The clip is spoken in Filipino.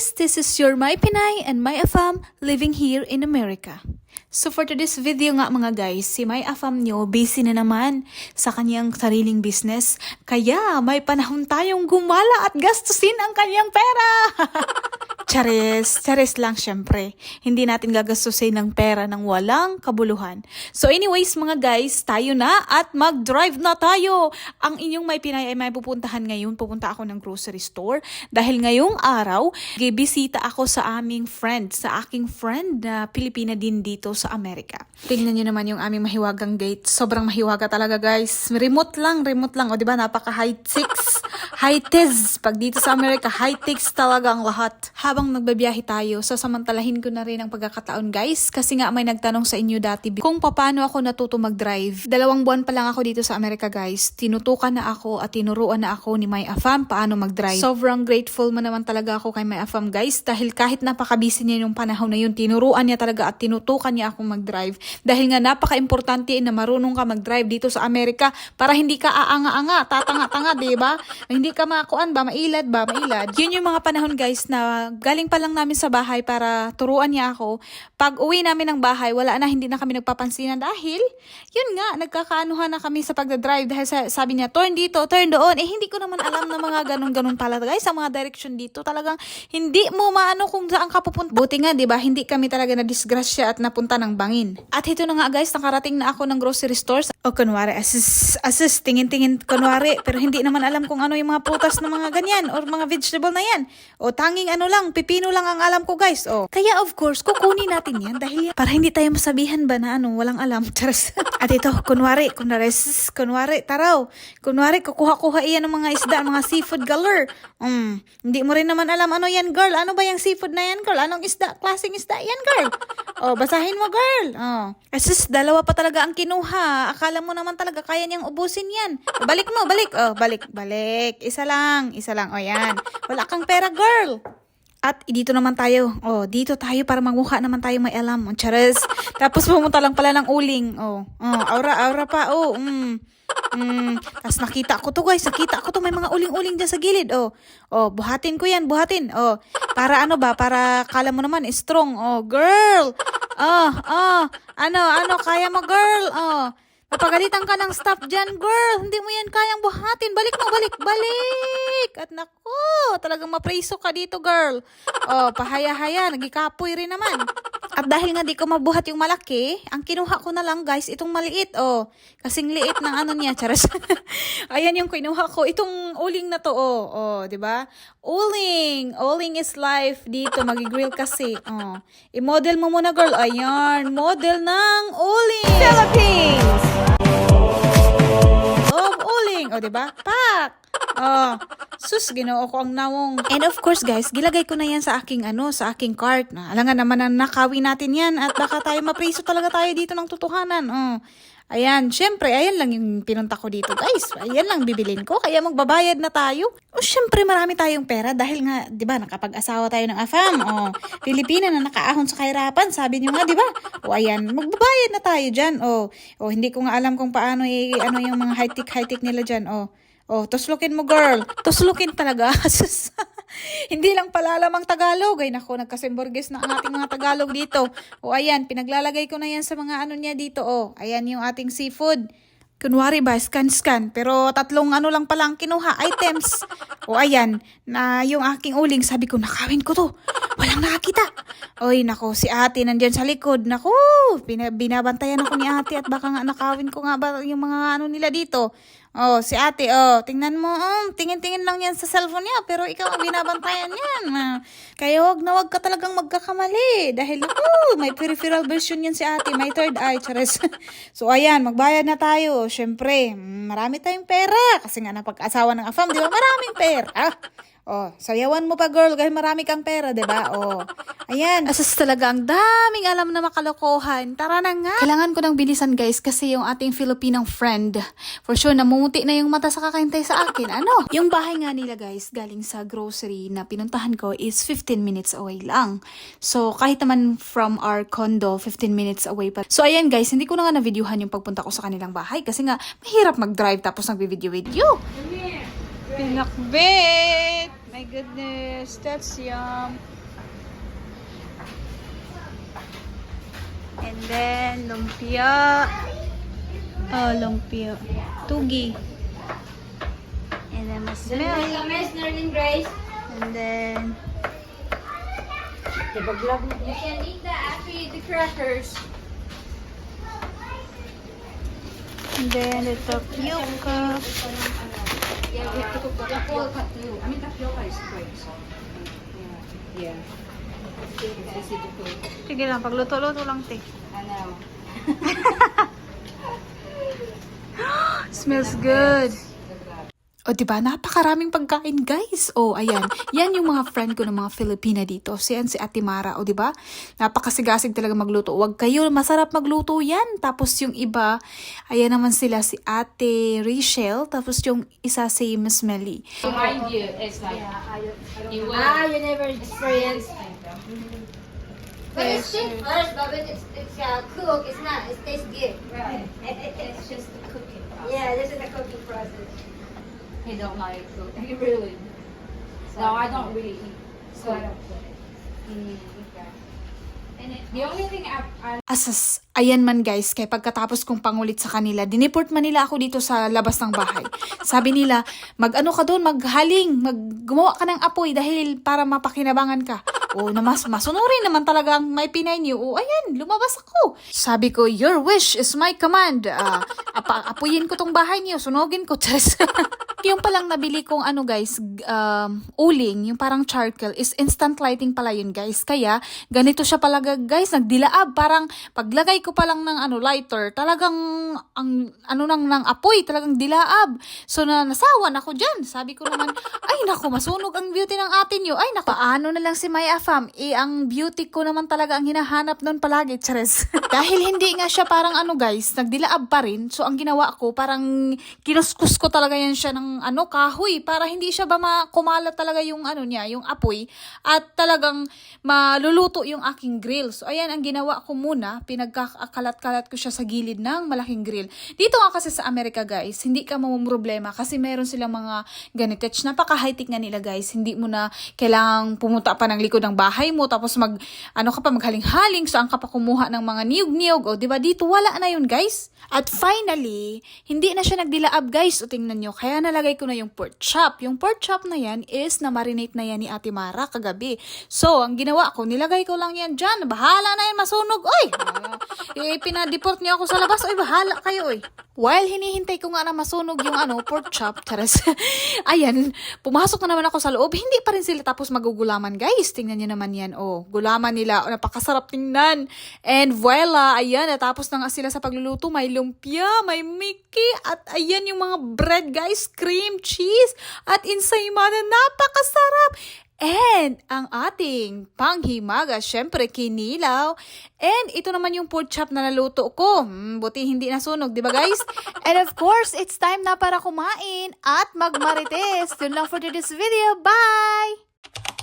guys, this is your My Pinay and My Afam living here in America. So for today's video nga mga guys, si May Afam nyo busy na naman sa kanyang sariling business. Kaya may panahon tayong gumala at gastusin ang kanyang pera. Charis, charis lang syempre. Hindi natin gagastusin ng pera ng walang kabuluhan. So anyways mga guys, tayo na at mag-drive na tayo. Ang inyong may pinay ay may pupuntahan ngayon. Pupunta ako ng grocery store. Dahil ngayong araw, gibisita ako sa aming friend, sa aking friend na Pilipina din dito sa Amerika. Tingnan nyo naman yung aming mahiwagang gate. Sobrang mahiwaga talaga guys. Remote lang, remote lang. O ba napaka high-techs. High-tez. Pag dito sa Amerika, high-techs talaga ang lahat. Habang nagbabiyahe tayo, sasamantalahin ko na rin ang pagkakataon guys. Kasi nga may nagtanong sa inyo dati kung paano ako natuto mag-drive. Dalawang buwan pa lang ako dito sa Amerika guys. Tinutukan na ako at tinuruan na ako ni May Afam paano mag-drive. Sobrang grateful mo naman talaga ako kay May Afam guys. Dahil kahit napakabisi niya yung panahon na yun, tinuruan niya talaga at tinutukan niya akong mag-drive. Dahil nga napaka-importante na marunong ka mag-drive dito sa Amerika para hindi ka aanga-anga, tatanga-tanga, di ba? Hindi ka makuan ba, mailad ba, mailad. Yun yung mga panahon guys na galing pa lang namin sa bahay para turuan niya ako. Pag uwi namin ng bahay, wala na, hindi na kami nagpapansinan dahil, yun nga, nagkakaanuhan na kami sa pagdadrive dahil sa, sabi niya, turn dito, turn doon. Eh, hindi ko naman alam na mga ganun-ganun pala guys, sa mga direction dito. Talagang, hindi mo maano kung saan ka pupunta. Buti nga, di ba, hindi kami talaga na disgrasya at napunta ng bangin. At ito na nga guys, nakarating na ako ng grocery stores. O kunwari, assist, assist, tingin-tingin kunwari, pero hindi naman alam kung ano yung mga prutas na mga ganyan or mga vegetable na yan. O tanging ano lang, pipino lang ang alam ko guys. O, kaya of course, kukunin natin yan dahil para hindi tayo masabihan ba na ano, walang alam. Charas. At ito, kunwari, kunwari, kunwari, taraw. Kunwari, kukuha-kuha iyan ng mga isda, mga seafood galore. Mm, hindi mo rin naman alam ano yan, girl. Ano ba yung seafood na yan, girl? Anong isda? Klaseng isda yan, girl? Oh, basahin mo, girl. Oh. Asus, dalawa pa talaga ang kinuha. Akala mo naman talaga kaya niyang ubusin yan. Balik mo, balik. Oh, balik, balik. Isa lang, isa lang. Oh, yan. Wala kang pera, girl. At dito naman tayo. Oh, dito tayo para magmukha naman tayo may alam. Oh, chares. Tapos pumunta lang pala ng uling. Oh, oh aura, aura pa. Oh, mm. Mm, tapos nakita ko to guys, nakita ko to may mga uling-uling dyan sa gilid. Oh, oh, buhatin ko yan, buhatin. Oh, para ano ba? Para kala mo naman strong. Oh, girl. Oh, oh, ano, ano, kaya mo girl. Oh, Papagalitan ka ng staff dyan, girl. Hindi mo yan kayang buhatin. Balik mo, balik, balik. At nako, talagang mapreso ka dito, girl. Oh, pahaya-haya, nagikapoy rin naman. At dahil nga di ko mabuhat yung malaki, ang kinuha ko na lang, guys, itong maliit, oh. Kasing liit ng ano niya, charas. Ayan yung kinuha ko. Itong uling na to, oh. Oh, di ba? Uling. Uling is life dito. Magigrill kasi. Oh. I-model mo muna, girl. Ayan. Model ng uling. Philippines! Oh, uling. O, di ba? Pak! Oh, sus, ginoo ko ang nawong. And of course, guys, gilagay ko na yan sa aking, ano, sa aking cart. Na, alam nga naman na nakawin natin yan at baka tayo mapriso talaga tayo dito ng tutuhanan. Oh. Ayan, syempre, ayan lang yung pinunta ko dito, guys. Ayan lang bibilin ko, kaya magbabayad na tayo. O, syempre, marami tayong pera dahil nga, di ba, nakapag-asawa tayo ng afam. O, Pilipina na nakaahon sa kahirapan, sabi niyo nga, di ba? O, ayan, magbabayad na tayo dyan. O, o hindi ko nga alam kung paano, eh, ano yung mga high-tech, high-tech nila dyan. O, Oh, tuslukin mo, girl. Tuslukin talaga. Hindi lang pala lamang Tagalog. Ay, nako, nagkasimborges na ang ating mga Tagalog dito. O, ayan, pinaglalagay ko na yan sa mga ano niya dito. O, ayan yung ating seafood. Kunwari ba, scan-scan. Pero tatlong ano lang palang kinuha, items. O ayan, na yung aking uling, sabi ko, nakawin ko to. Walang nakakita. Oy, nako, si ate nandyan sa likod. Nako, bina- binabantayan ako ni ate at baka nga nakawin ko nga ba yung mga ano nila dito. Oh, si ate, oh, tingnan mo, um, tingin-tingin lang yan sa cellphone niya, pero ikaw ang binabantayan yan. Ah, kaya wag na wag ka talagang magkakamali. Dahil, naku, may peripheral version yan si ate, may third eye, chares. so, ayan, magbayad na tayo. Siyempre, marami tayong pera. Kasi nga napag-asawa ng afam, di ba? Maraming pera. Oh, sayawan mo pa girl dahil marami kang pera, 'di ba? Oh. Ayan. Asas talaga ang daming alam na makalokohan. Tara na nga. Kailangan ko ng bilisan guys kasi yung ating Filipinong friend, for sure namumuti na yung mata sa kakahintay sa akin. Ano? Yung bahay nga nila guys, galing sa grocery na pinuntahan ko is 15 minutes away lang. So, kahit naman from our condo, 15 minutes away pa. So, ayan guys, hindi ko na nga na-videohan yung pagpunta ko sa kanilang bahay kasi nga mahirap mag-drive tapos nagbi-video-video. Pinakbit! Goodness, that's yum. And then, lumpia. Oh, lumpia. Tugi. And then, masmel. Miss Nerlin Grace. And then, You can eat that after you eat the crackers. and then the tapioca. Yeah, we have to cook the tapioca too. I mean, tapioca is quick, so. Yeah. Yeah. It's easy to cook. Sige lang, pagluto-luto lang, te. I know. Smells good. O, diba? Napakaraming pagkain, guys. O, ayan. Yan yung mga friend ko ng mga Filipina dito. Si, yan, si Ate Mara. O, diba? Napakasigasig talaga magluto. Huwag kayo, masarap magluto yan. Tapos yung iba, ayan naman sila si Ate Rachel. Tapos yung isa si Miss Melly. Behind you, it's like, you will. Ah, you never experienced. But it's still first, but when it's, it's uh, cooked, it's not, it tastes good. Right. It's just the cooking process. Yeah, this is the cooking process. He don't like food. He really. No, I don't really eat. So I don't it. Mm, okay. The only thing I, I Asas, ayan man guys, kay pagkatapos kong pangulit sa kanila, diniport man nila ako dito sa labas ng bahay. Sabi nila, mag-ano ka doon, maghaling, maggumawa ka ng apoy dahil para mapakinabangan ka. O, na mas masunurin naman talaga ang may pinay niyo. O, ayan, lumabas ako. Sabi ko, your wish is my command. Ah, apa apuyin ko tong bahay niyo, sunugin ko. Charis. Yung palang nabili kong ano guys, um, uling, yung parang charcoal, is instant lighting pala yun guys. Kaya, ganito siya palaga guys, nagdilaab. Parang, paglagay ko pa lang ng ano, lighter, talagang, ang, ano nang, ng apoy, talagang dilaab. So, na, nasawan ako dyan. Sabi ko naman, ay nako, masunog ang beauty ng atin nyo. Ay nako, paano na lang si Maya Fam? Eh, ang beauty ko naman talaga ang hinahanap nun palagi, Chares. Dahil hindi nga siya parang ano guys, nagdilaab pa rin. So, ang ginawa ko, parang kinuskus ko talaga yan siya ng ano, kahoy. Para hindi siya ba makumalat talaga yung ano niya, yung apoy. At talagang maluluto yung aking grill. So, ayan ang ginawa ko muna. Pinagkakalat-kalat ko siya sa gilid ng malaking grill. Dito nga kasi sa Amerika guys, hindi ka problema kasi meron silang mga ganitech. Napaka-high-tech nga nila guys. Hindi mo na kailangang pumunta pa ng likod ng bahay mo tapos mag, ano ka pa, maghaling-haling. Saan ka pa kumuha ng mga niyog-niyog. O, di ba dito wala na yun guys. At finally, hindi na siya nagdilaab guys. O, tingnan nyo. Kaya nalagay ko na yung pork chop. Yung pork chop na yan is na-marinate na yan ni Ate Mara kagabi. So, ang ginawa ko, nilagay ko lang yan dyan. Bahala na yan masunog. Oy! eh, pinadeport niyo ako sa labas. Oy, bahala kayo, oy. While hinihintay ko nga na masunog yung ano, pork chop, taras. Ayan, pumasok na naman ako sa loob. Hindi pa rin sila tapos magugulaman, guys. Tingnan niyo naman yan. Oh, gulaman nila. Oh, napakasarap tingnan. And voila, ayan, natapos na nga sila sa pagluluto. May lumpia, may Mickey, at ayan yung mga bread, guys. Cream, cheese, at ensaymada. Napakasarap. And ang ating panghimaga, syempre kinilaw. And ito naman yung pork chop na naluto ko. Hmm, buti hindi nasunog, di ba guys? And of course, it's time na para kumain at magmarites. Yun lang for today's video. Bye!